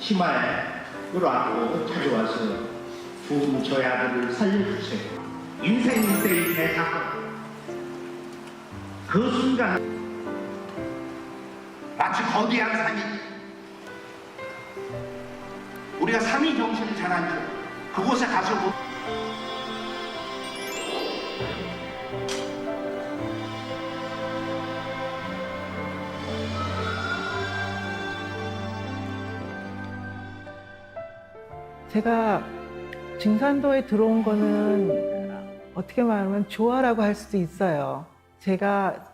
치마에 끌어안고 가져와서 부음 저희 아들을 살려주세요. 인생 일대의 대사하고 그 순간 마치 거대한 산이 우리가 삼위 정신을 잘 알죠. 그곳에 가서 보 제가 증산도에 들어온 거는 어떻게 말하면 조화라고 할 수도 있어요. 제가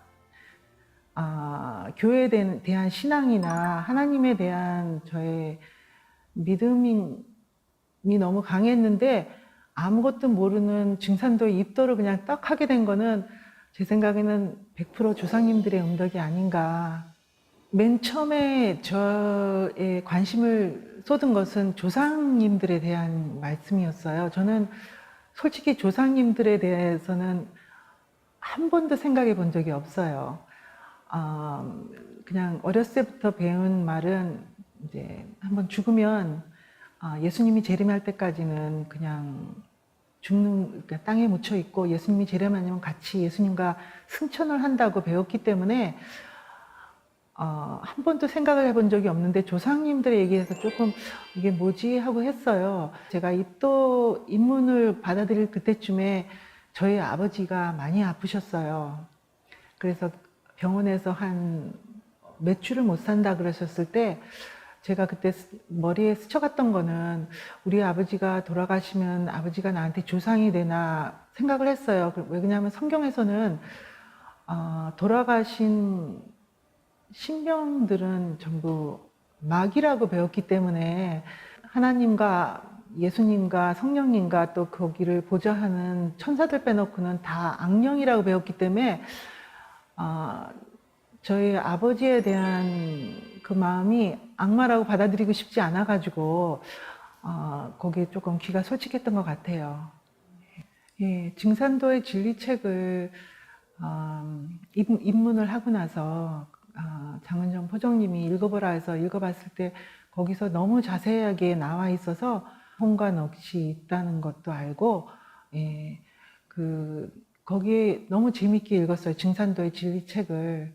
아, 교회에 대- 대한 신앙이나 하나님에 대한 저의 믿음이 너무 강했는데 아무것도 모르는 증산도에 입도를 그냥 딱 하게 된 거는 제 생각에는 100% 조상님들의 응덕이 아닌가. 맨 처음에 저의 관심을 쏟은 것은 조상님들에 대한 말씀이었어요. 저는 솔직히 조상님들에 대해서는 한 번도 생각해 본 적이 없어요. 아, 그냥 어렸을 때부터 배운 말은 이제 한번 죽으면 아, 예수님이 재림할 때까지는 그냥 죽는 그러니까 땅에 묻혀 있고 예수님이 재림하면 같이 예수님과 승천을 한다고 배웠기 때문에 어, 한 번도 생각을 해본 적이 없는데 조상님들의 얘기에서 조금 이게 뭐지 하고 했어요. 제가 입도 입문을 받아들일 그때쯤에 저희 아버지가 많이 아프셨어요. 그래서 병원에서 한몇 주를 못 산다 그러셨을 때 제가 그때 스- 머리에 스쳐갔던 거는 우리 아버지가 돌아가시면 아버지가 나한테 조상이 되나 생각을 했어요. 그- 왜냐하면 성경에서는 어, 돌아가신 신병들은 전부 마귀라고 배웠기 때문에 하나님과 예수님과 성령님과 또 거기를 보좌하는 천사들 빼놓고는 다 악령이라고 배웠기 때문에 아, 저희 아버지에 대한 그 마음이 악마라고 받아들이고 싶지 않아가지고 아, 거기에 조금 귀가 솔직했던 것 같아요. 예, 증산도의 진리책을 음, 입, 입문을 하고 나서 아, 장은정 포정님이 읽어보라 해서 읽어봤을 때 거기서 너무 자세하게 나와 있어서 혼과 넋이 있다는 것도 알고 예, 그 거기에 너무 재밌게 읽었어요 증산도의 진리책을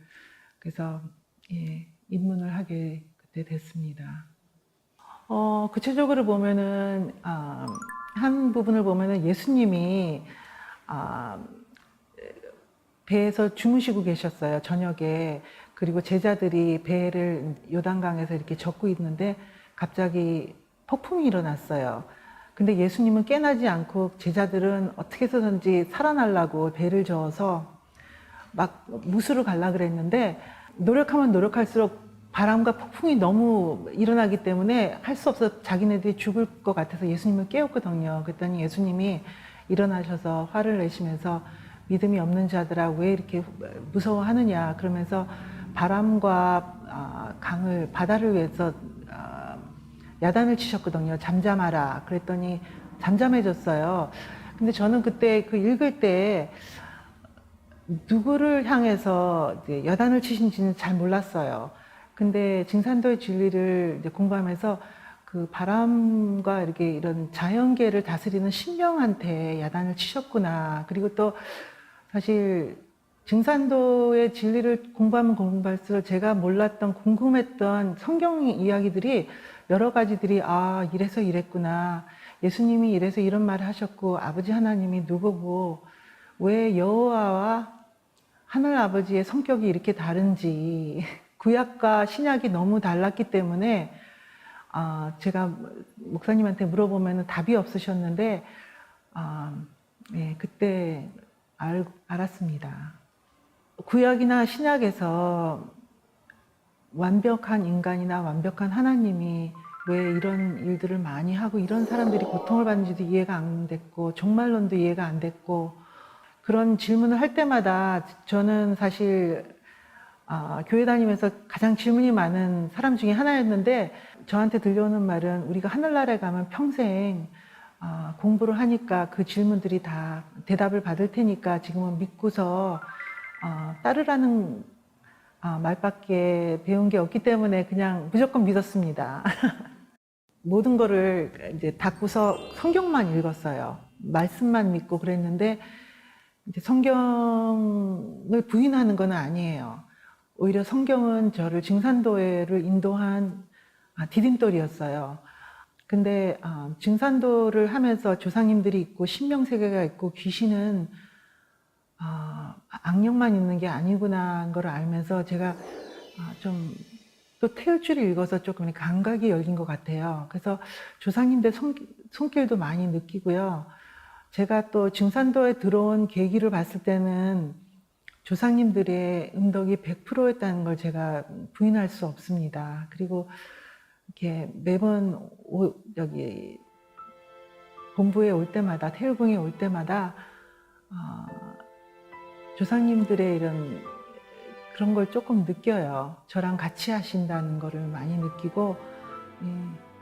그래서 예, 입문을 하게 그때 됐습니다. 어, 구체적으로 보면은 아, 한 부분을 보면은 예수님이 아, 배에서 주무시고 계셨어요 저녁에 그리고 제자들이 배를 요단강에서 이렇게 젓고 있는데 갑자기 폭풍이 일어났어요. 근데 예수님은 깨나지 않고 제자들은 어떻게 해서든지 살아나려고 배를 저어서 막 무수를 갈라 그랬는데 노력하면 노력할수록 바람과 폭풍이 너무 일어나기 때문에 할 수 없어 자기네들이 죽을 것 같아서 예수님을 깨웠거든요. 그랬더니 예수님이 일어나셔서 화를 내시면서 믿음이 없는 자들아 왜 이렇게 무서워하느냐 그러면서 바람과 아, 강을 바다를 위해서 아, 야단을 치셨거든요. 잠잠하라. 그랬더니 잠잠해졌어요. 근데 저는 그때 그 읽을 때 누구를 향해서 이제 여단을 치신지는 잘 몰랐어요. 근데 증산도의 진리를 이제 공부하면서 그 바람과 이렇게 이런 자연계를 다스리는 신령한테 야단을 치셨구나. 그리고 또 사실 증산도의 진리를 공부하면 공부할수록 제가 몰랐던 궁금했던 성경 이야기들이 여러 가지들이 아 이래서 이랬구나. 예수님이 이래서 이런 말을 하셨고 아버지 하나님이 누구고 왜 여호와와 하늘 아버지의 성격이 이렇게 다른지. 구약과 신약이 너무 달랐기 때문에 아 제가 목사님한테 물어보면 답이 없으셨는데 아 예, 그때 알, 알았습니다. 구약이나 신약에서 완벽한 인간이나 완벽한 하나님이 왜 이런 일들을 많이 하고 이런 사람들이 고통을 받는지도 이해가 안 됐고 종말론도 이해가 안 됐고 그런 질문을 할 때마다 저는 사실 아, 교회 다니면서 가장 질문이 많은 사람 중에 하나였는데 저한테 들려오는 말은 우리가 하늘나라에 가면 평생 아, 공부를 하니까 그 질문들이 다 대답을 받을 테니까 지금은 믿고서 어, 따르라는 아, 말밖에 배운 게 없기 때문에 그냥 무조건 믿었습니다. 모든 거를 이제 닫고서 성경만 읽었어요. 말씀만 믿고 그랬는데 성경을 부인하는 건 아니에요. 오히려 성경은 저를 증산도회를 인도한 아, 디딤돌이었어요. 근데 아, 증산도를 하면서 조상님들이 있고 신명 세계가 있고 귀신은 아, 악령만 있는 게 아니구나 하는 걸 알면서 제가 아, 좀또 태울줄을 읽어서 조금 감각이 열린 것 같아요. 그래서 조상님들 손, 손길도 많이 느끼고요. 제가 또 증산도에 들어온 계기를 봤을 때는 조상님들의 음덕이 100%였다는 걸 제가 부인할 수 없습니다. 그리고 이렇게 매번 오, 여기 본부에 올 때마다 태율궁에 올 때마다 어, 조상님들의 이런 그런 걸 조금 느껴요. 저랑 같이 하신다는 거를 많이 느끼고 예,